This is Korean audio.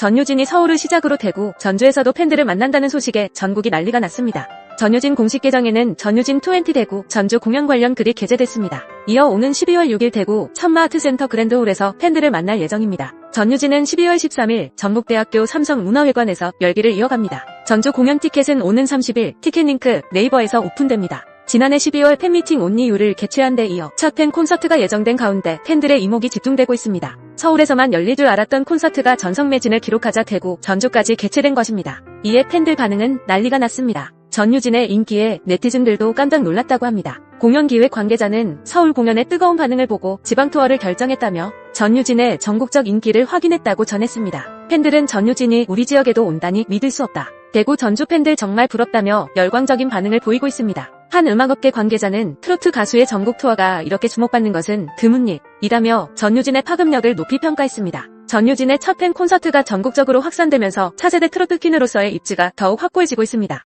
전유진이 서울을 시작으로 대구, 전주에서도 팬들을 만난다는 소식에 전국이 난리가 났습니다. 전유진 공식 계정에는 전유진 20 대구, 전주 공연 관련 글이 게재됐습니다. 이어 오는 12월 6일 대구 천마아트센터 그랜드홀에서 팬들을 만날 예정입니다. 전유진은 12월 13일 전북대학교 삼성문화회관에서 열기를 이어갑니다. 전주 공연 티켓은 오는 30일 티켓링크 네이버에서 오픈됩니다. 지난해 12월 팬미팅 온리유를 개최한 데 이어 첫 팬 콘서트가 예정된 가운데 팬들의 이목이 집중되고 있습니다. 서울에서만 열릴 줄 알았던 콘서트가 전성 매진을 기록하자 대구, 전주까지 개최된 것입니다. 이에 팬들 반응은 난리가 났습니다. 전유진의 인기에 네티즌들도 깜짝 놀랐다고 합니다. 공연 기획 관계자는 서울 공연의 뜨거운 반응을 보고 지방 투어를 결정했다며 전유진의 전국적 인기를 확인했다고 전했습니다. 팬들은 전유진이 우리 지역에도 온다니 믿을 수 없다. 대구 전주 팬들 정말 부럽다며 열광적인 반응을 보이고 있습니다. 한 음악업계 관계자는 트로트 가수의 전국 투어가 이렇게 주목받는 것은 드문 일이라며 전유진의 파급력을 높이 평가했습니다. 전유진의 첫 팬 콘서트가 전국적으로 확산되면서 차세대 트로트 퀸으로서의 입지가 더욱 확고해지고 있습니다.